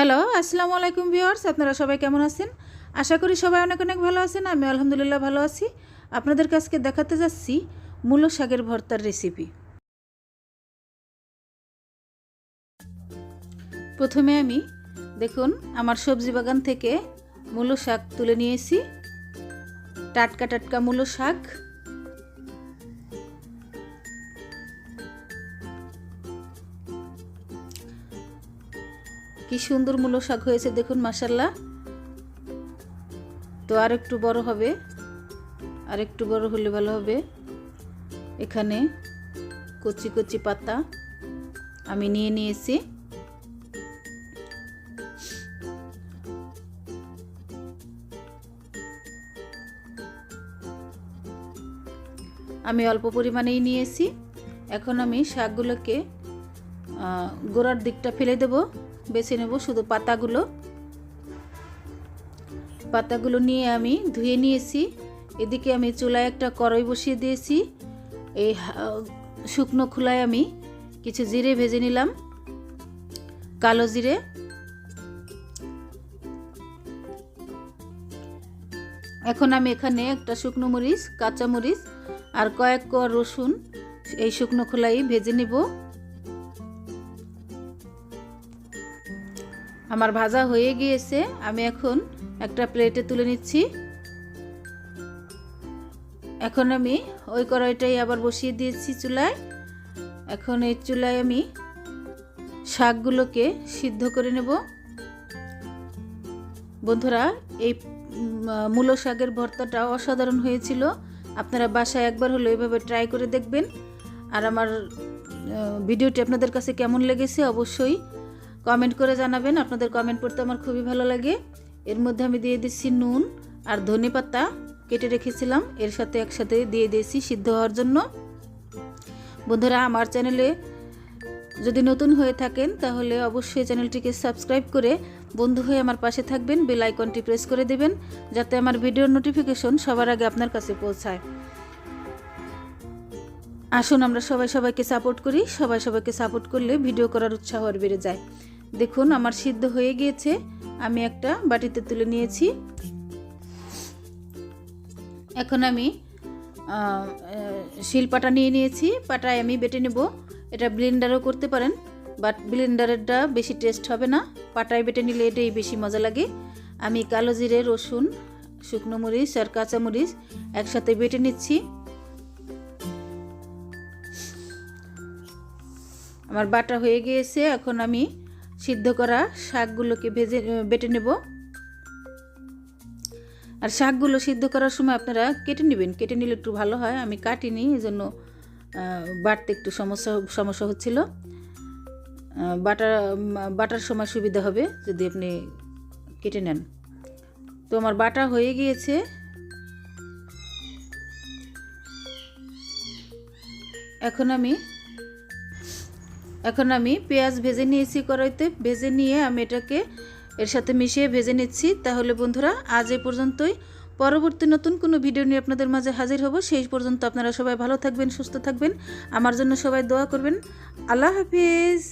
Hello, আসসালামু আলাইকুম viewers, আপনারা সবাই কেমন আছেন? আশা করি সবাই অনেক অনেক ভালো আছেন, আমি আলহামদুলিল্লাহ ভালো আছি। আপনাদের কাছকে দেখাতে যাচ্ছি মূলো শাকের ভর্তার রেসিপি প্রথমে আমি, দেখুন, আমার সবজি বাগান থেকে মূলো শাক তুলে নিয়েছি। টাটকা টাটকা মূলো শাক। কি সুন্দর মূলো শাক হয়েছে দেখুন মাসাল্লাহ তো আর একটু বড় হবে। আর একটু বড় হলে ভালো হবে। এখানে কচি কচি পাতা আমি নিয়ে নিয়েছি। আমি অল্প পরিমাণেই নিয়েছি। এখন আমি শাকগুলোকে গোড়ার দিকটা ফেলে দেব। বেছে নেব শুধু পাতাগুলো। পাতাগুলো নিয়ে আমি ধুয়ে নিয়েছি। এদিকে আমি চুলায় একটা কড়াই বসিয়ে দিয়েছি। এই শুকনো খোলায় আমি কিছু জিরে ভেজে নিলাম। কালো জিরে। এখন আমি এখানে একটা শুকনো মরিচ, কাঁচা মরিচ আর কয়েক ক রসুন এই শুকনো খোলাই ভেজে নিব। আমার ভাজা হয়ে গিয়েছে, আমি এখন একটা প্লেটে তুলে নিচ্ছি। এখন আমি ওই কড়াইটাই আবার বসিয়ে দিয়েছি চুলায়। এখন এই চুলায় আমি শাকগুলোকে সিদ্ধ করে নেব। বন্ধুরা, এই মূলো শাকের ভর্তাটা অসাধারণ হয়েছিল। আপনারা বাসায় একবার হলো এভাবে ট্রাই করে দেখবেন। আর আমার ভিডিওটি আপনাদের কাছে কেমন লেগেছে অবশ্যই কমেন্ট করে জানাবেন। আপনাদের কমেন্ট পড়তে আমার খুবই ভালো লাগে। এর মধ্যে আমি দিয়ে দিচ্ছি নুন আর ধনে পাতা কেটে রেখেছিলাম। এর সাথে একসাথে দিয়ে দিয়েছি সিদ্ধ হওয়ার জন্য। বন্ধুরা, আমার চ্যানেলে যদি নতুন হয়ে থাকেন, তাহলে অবশ্যই চ্যানেলটিকে সাবস্ক্রাইব করে বন্ধু হয়ে আমার পাশে থাকবেন। বেল আইকনটি প্রেস করে দেবেন, যাতে আমার ভিডিওর নোটিফিকেশন সবার আগে আপনার কাছে পৌঁছায়। আসুন, আমরা সবাই সবাইকে সাপোর্ট করি। সবাই সবাইকে সাপোর্ট করলে ভিডিও করার উৎসাহ আর বেড়ে যায়। দেখুন, আমার সিদ্ধ হয়ে গিয়েছে। আমি একটা বাটিতে তুলে নিয়েছি। এখন আমি শিলপাটা নিয়ে নিয়েছি। পাটায় আমি বেটে নেব। এটা ব্লেন্ডারও করতে পারেন, বাট ব্লেন্ডারেরটা বেশি টেস্ট হবে না। পাটায় বেটে নিলে এটাই বেশি মজা লাগে। আমি কালো জিরে, রসুন, শুকনো মরিচ আর কাঁচা মরিচ একসাথে বেটে নিচ্ছি। আমার বাটা হয়ে গিয়েছে। এখন আমি সিদ্ধ করা শাকগুলোকে ভেজে বেটে নেব। আর শাকগুলো সিদ্ধ করার সময় আপনারা কেটে নেবেন। কেটে নিলে একটু ভালো হয়। আমি কাটিনি এই জন্য বাটতে একটু সমস্যা সমস্যা হচ্ছিল। বাটার বাটার সময় সুবিধা হবে যদি আপনি কেটে নেন। তো আমার বাটা হয়ে গিয়েছে। এখন আমি এখন আমি পেঁয়াজ ভেজে নিয়েছি কড়াইতে। ভেজে নিয়ে আমি এটাকে এর সাথে মিশিয়ে ভেজে নিচ্ছি। তাহলে বন্ধুরা, আজ এ পর্যন্তই। পরবর্তী নতুন কোনো ভিডিও নিয়ে আপনাদের মাঝে হাজির হব। সেই পর্যন্ত আপনারা সবাই ভালো থাকবেন, সুস্থ থাকবেন। আমার জন্য সবাই দোয়া করবেন। আল্লাহ হাফিজ।